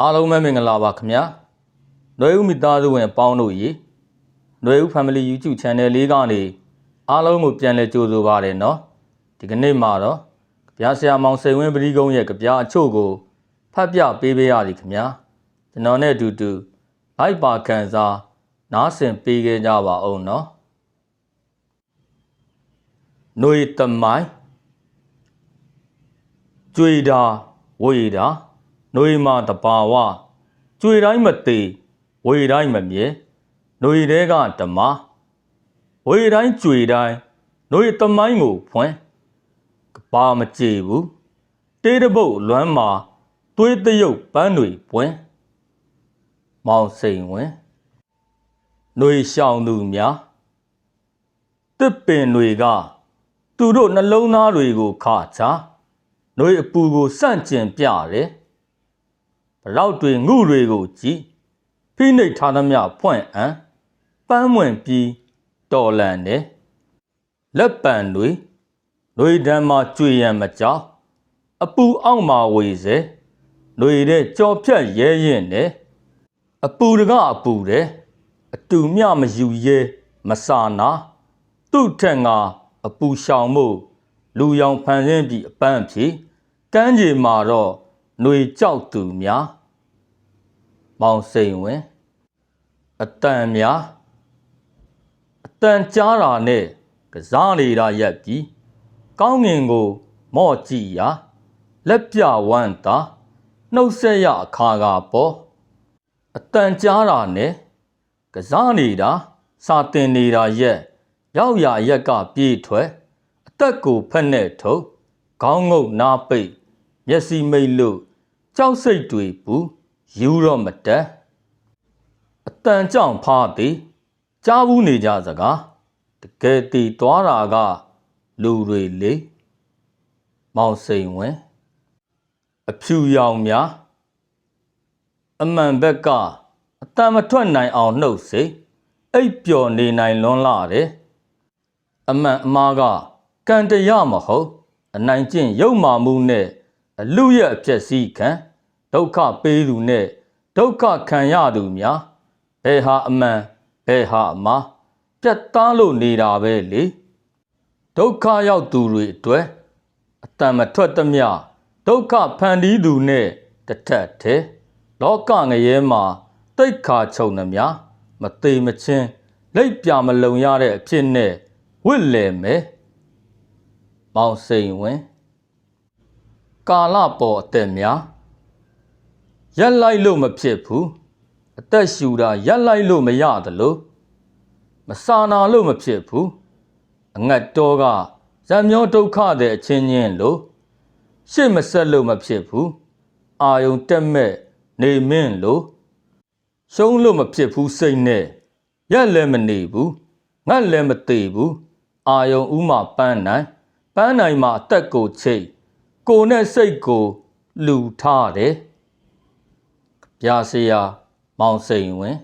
အားလုံးပဲမင်္ဂလာပါခင်ဗျာ။နှွေဦးမိသားစုဝင်ပေါင်းတို့ရေနှွေဦး Family YouTube Channel လေးကနေအားလုံးကိုပြန်လည်ကြိုဆိုပါရစေနော်။ဒီကနေ့မှာတော့ကြပြဆရာမောင်စိန်ဝင်းပရိကုံးရဲ့ကြပြအချို့ကိုဖတ်ပြပေးပေးရစီခင်ဗျာ။ကျွန်တော်နဲ့အတူတူလိုက်ပါခံစားနားဆင်ပေးခဲ့ကြပါအောင်နော်။နှွေတမိုင်းကျွေတာဝေတာ နှွေမာတဘာဝကြွေတိုင်းမသေးဝေတိုင်းမမြဲနှွေတဲကဓမ္မဝေတိုင်းကြွေတိုင်းနှွေတမိုင်းကိုဖွင့်ကပါမကြည်ဘူးတေးတပုတ်လွမ်းမှာသွေးတရုပ်ပန်းတွေပွင့်မောင်စိန်ဝင်နှွေရှောင်သူများတစ်ပင်တွေကသူတို့နှလုံးသားတွေကိုခါချနှွေအပူကိုစန့်ကျင်ပြတယ် ဘလောက်တွေငုတွေကိုကြည်ဖိနှိပ်ထားသမျှဖွင့်အံပန်းဝင်ပြီးတော်လန်တယ်လက်ပံတွေနှွေတံမှာကြွေရန်မကြောက်အပူအောက်မှာဝေစေနှွေတဲ့ကြော်ဖြတ်ရဲရင်တယ်အပူတကအပူတယ်အတူမျှမယူရဲမစာနာသူ့ထက်ငါအပူရှောင်မှုလူရောင်ဖန်ဆင်းပြီးအပန်းဖြေကမ်းခြေမှာတော့ ຫນွေကြောက်သူများမောင်စိန်ဝင်အတန်များအတန်ကြားတာနဲ့ကစားနေတာရက်ပြီးကောင်းငင်ကို မော့ကြည့်ရာလက်ပြဝမ်းသာနှုတ်ဆက်ရအခါကပေါ်အတန်ကြားတာနဲ့ကစားနေတာစာတင်နေတာရက်ရောက်ရရက်ကပြေးထွက်အသက်ကိုဖက်နဲ့ထုတ်ခေါင်းငုတ်နားပိတ် မျက်စိမိတ်လို့ကြောက်စိတ်တွေပူယူတော့မတက်အတန်ကြောင့်ဖားသည်ကြားဘူးနေကြစကားတကယ်တည်သွားတာကလူတွေလေမောင်စိန်ဝင်အဖြူရောင်များအမှန်ဘက်ကအတန်မထွက်နိုင်အောင်နှုတ်စေအိပ်ပျော်နေနိုင်လွန်းလာတယ်အမှန်အမှားကကံတရမဟုတ်အနိုင်ကျင့်ရုပ်မာမှုနဲ့အ လူရဲ့အဖြစ်စည်းခံဒုက္ခပေးသူနဲ့ဒုက္ခခံရသူများဘယ်ဟာအမှန်ဘယ်ဟာအမှားပြတ်သားလို့နေတာပဲလေဒုက္ခရောက်သူတွေအတွက်အတန်မထွက်သမျှဒုက္ခဖန်တီးသူနဲ့တစ်ထက်တည်းလောကငရဲမှာတိတ်ခါချုံသမျှမသေးမချင်းလက်ပြမလုံရတဲ့အဖြစ်နဲ့ဝစ်လေမယ်မောင်စိန်ဝင် ကာလပေါ်အသက်များရက်လိုက်လို့မဖြစ်ဘူးအသက်ရှူတာရက်လိုက်လို့မရသလိုမစာနာလို့မဖြစ်ဘူးအငတ်တော်ကဇံမျောဒုက္ခတဲ့အချင်းချင်းလို့ရှေ့မဆက်လို့မဖြစ်ဘူးအာယုံတက်မဲ့နေမင်းလို့ရှုံးလို့မဖြစ်ဘူးစိတ်နဲ့ရက်လည်းမနေဘူးငတ်လည်းမသေးဘူးအာယုံဥမပန်းနိုင်ပန်းနိုင်မှာအသက်ကိုချိတ် ကိုနဲ့စိတ်ကိုလူထားတယ်ဗျာစရာမောင်စိန်ဝင်